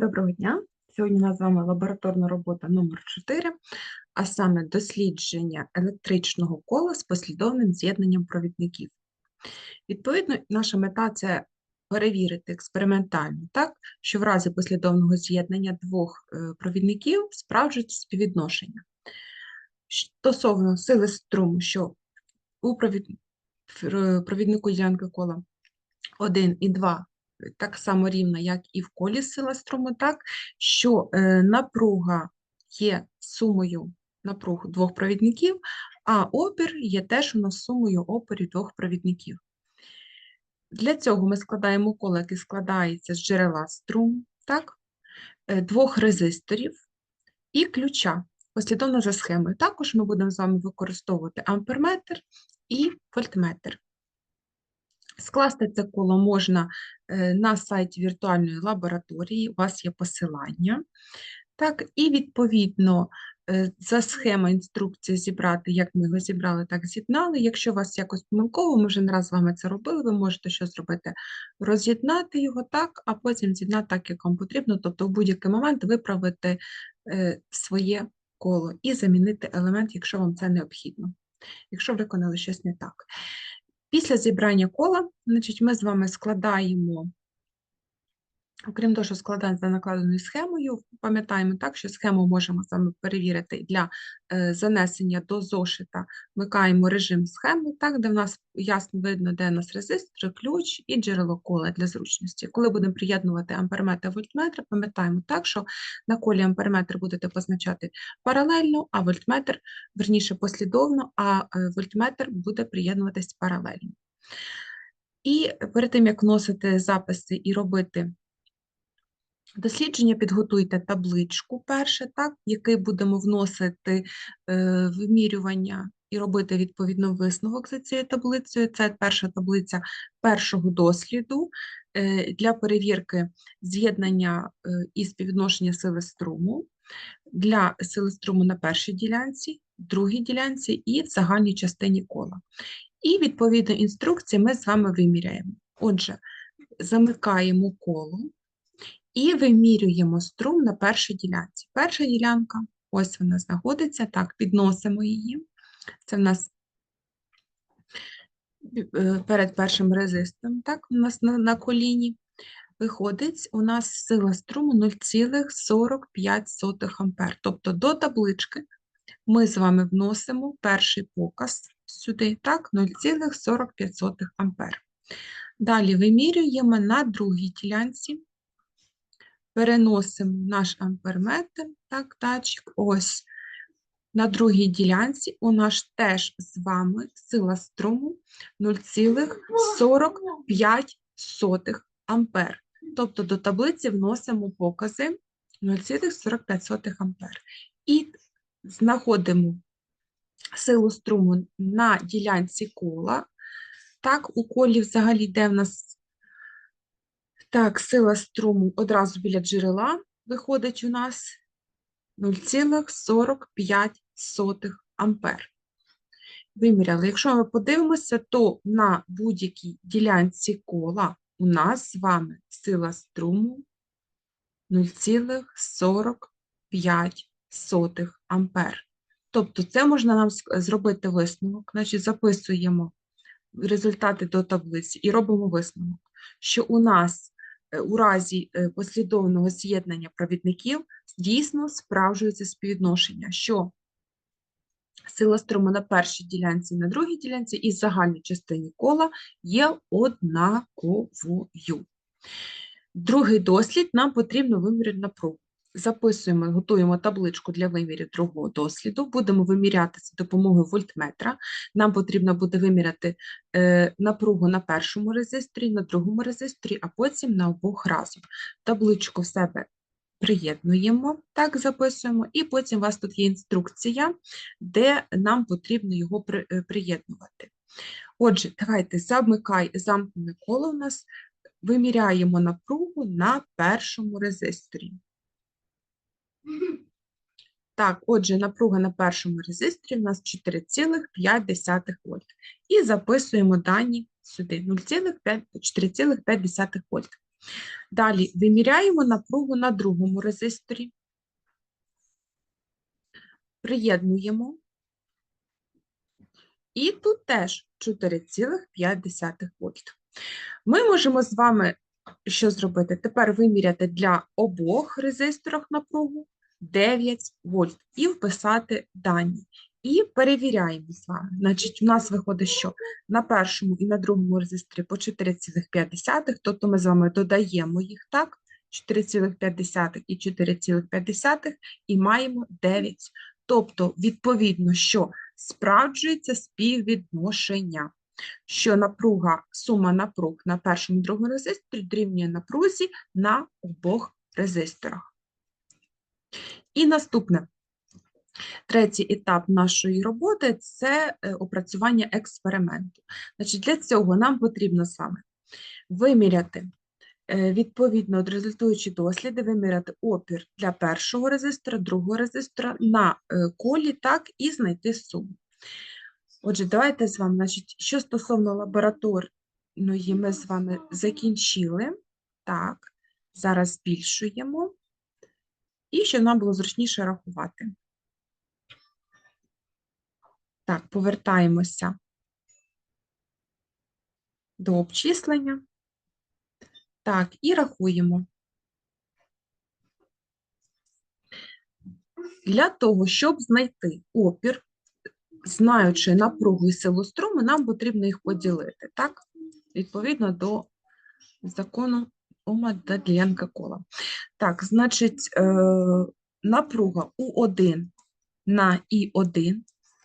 Доброго дня! Сьогодні у нас з вами лабораторна робота номер 4, а саме дослідження електричного кола з послідовним з'єднанням провідників. Відповідно, наша мета це перевірити експериментально, так, що в разі послідовного з'єднання двох е, провідників справджується співвідношення. Стосовно сили струму, що у провід- провіднику ділянки кола 1 і 2 так само рівна, як і в колі сила струму, так, що е, напруга є сумою напруг двох провідників, а опір є теж у нас сумою опорів двох провідників. Для цього ми складаємо коло, яке складається з джерела струму, так, е, двох резисторів і ключа, послідовно за схемою. Також ми будемо з вами використовувати амперметр і вольтметр. Скласти це коло можна е, на сайті віртуальної лабораторії, у вас є посилання. Так, і відповідно е, за схема інструкції зібрати, як ми його зібрали, так з'єднали. Якщо у вас якось помилково, ми вже не раз з вами це робили, ви можете що зробити? Роз'єднати його так, а потім з'єднати так, як вам потрібно, тобто в будь-який момент виправити е, своє коло і замінити елемент, якщо вам це необхідно, якщо виконали щось не так. Після зібрання кола, значить, ми з вами складаємо, окрім того, що складаємо за накладеною схемою, пам'ятаємо так, що схему можемо вами перевірити для е, занесення до зошита. Вмикаємо режим схеми, так, де в нас ясно видно, де у нас резистор, ключ і джерело кола для зручності. Коли будемо приєднувати амперметр вольтметр, пам'ятаємо так, що на колі амперметр будете позначати паралельно, а вольтметр, верніше послідовно, а е, вольтметр буде приєднуватись паралельно. І перед тим, як вносити записи і робити дослідження, підготуйте табличку перше, так, який будемо вносити е, вимірювання і робити відповідно висновок за цією таблицею. Це перша таблиця першого досліду е, для перевірки з'єднання е, і співвідношення сили струму для сили струму на першій ділянці, другій ділянці і в загальній частині кола. І відповідно інструкції ми з вами виміряємо. Отже, замикаємо коло і вимірюємо струм на першій ділянці. Перша ділянка, ось вона знаходиться, так, підносимо її. Це в нас е, перед першим резистором, так, у нас на, на коліні. Виходить, у нас сила струму 0,45 ампер. Тобто до таблички ми з вами вносимо перший показ сюди, так, 0,45 ампер. Далі вимірюємо на другій ділянці, переносимо наш амперметр, так, датчик, ось. На другій ділянці у нас теж з вами сила струму 0,45 ампер. Тобто до таблиці вносимо покази 0,45 ампер. І знаходимо силу струму на ділянці кола. Так, у колі взагалі йде в нас так, сила струму одразу біля джерела виходить у нас 0,45 ампер. Виміряли. Якщо ми подивимося, то на будь-якій ділянці кола у нас з вами сила струму 0,45 ампер. Тобто це можна нам зробити висновок, значить записуємо результати до таблиці і робимо висновок, що у нас у разі е, послідовного з'єднання провідників дійсно справжується співвідношення, що сила струму на першій ділянці на другій ділянці і загальній частині кола є однаковою. Другий дослід нам потрібно виміряти напругу. Записуємо, готуємо табличку для вимірів другого досліду. Будемо виміряти за допомогою вольтметра. Нам потрібно буде виміряти е, напругу на першому резисторі, на другому резисторі, а потім на обох разом. Табличку в себе приєднуємо, так записуємо, і потім у вас тут є інструкція, де нам потрібно його е, приєднувати. Отже, давайте замикай, замкнене коло у нас, виміряємо напругу на першому резисторі. Так, отже, напруга на першому резисторі у нас 4,5 вольт. І записуємо дані сюди 0,5 4,5 вольт. Далі виміряємо напругу на другому резисторі. Приєднуємо. І тут теж 4,5 вольт. Ми можемо з вами що зробити? Тепер виміряти для обох резисторах напругу 9 вольт і вписати дані. І перевіряємо з вами. Значить, у нас виходить, що на першому і на другому резисторі по 4,5, тобто ми з вами додаємо їх, так? 4,5 і 4,5 і маємо 9. Тобто, відповідно, що справджується співвідношення, що напруга, сума напруг на першому другому резисторі дорівнює напрузі на обох резисторах. І наступне. Третій етап нашої роботи це е, опрацювання експерименту. Значить, для цього нам потрібно саме виміряти, е, відповідно, результуючи досліди, виміряти опір для першого резистора, другого резистора на е, колі, так, і знайти суму. Отже, давайте з вами, значить, що стосовно лабораторної, ми з вами закінчили. Так, зараз збільшуємо. І щоб нам було зручніше рахувати. Так, повертаємося до обчислення. Так, і рахуємо. Для того, щоб знайти опір, знаючи напругу і силу струму, нам потрібно їх поділити, так? Відповідно до закону Ома Дадленка кола. Так, значить, е, напруга У1 на І1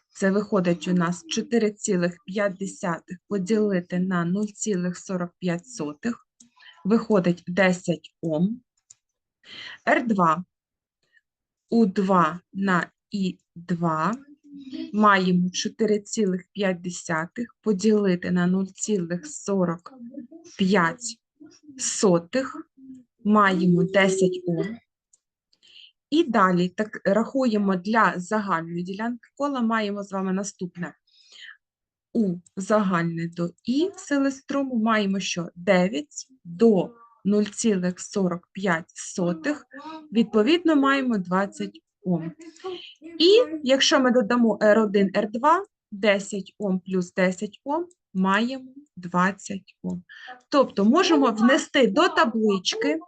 це виходить у нас 4,5 поділити на 0,45, виходить 10 Ом. R2 У2 на І2 маємо 4,5 поділити на 0,45, маємо 10 Ом. І далі так рахуємо для загальної ділянки кола, маємо з вами наступне. У загальне до І сили струму маємо що 9 до 0,45, відповідно, маємо 20 Ом. І якщо ми додамо R1, R2, 10 Ом плюс 10 Ом, маємо 20 Ом. Тобто можемо внести до таблички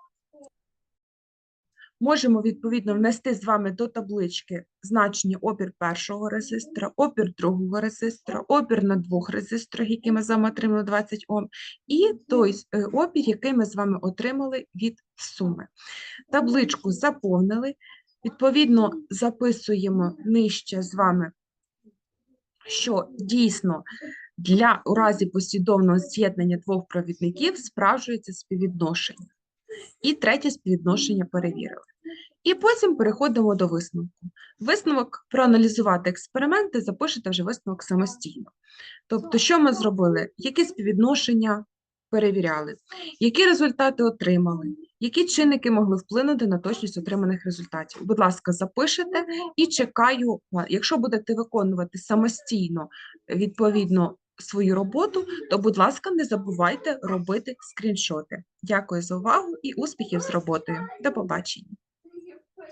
Можемо, відповідно, внести з вами до таблички значення опір першого резистора, опір другого резистора, опір на двох резисторах, які ми з вами отримали 20 Ом, і той е, опір, який ми з вами отримали від суми. Табличку заповнили, відповідно, записуємо нижче з вами, що дійсно для у разі послідовного з'єднання двох провідників справжується співвідношення. І третє співвідношення перевірили. І потім переходимо до висновку. Висновок проаналізувати експерименти, запишете вже висновок самостійно. Тобто, що ми зробили? Які співвідношення перевіряли, які результати отримали, які чинники могли вплинути на точність отриманих результатів. Будь ласка, запишете і чекаю, якщо будете виконувати самостійно відповідно свою роботу, то, будь ласка, не забувайте робити скріншоти. Дякую за увагу і успіхів з роботою. До побачення.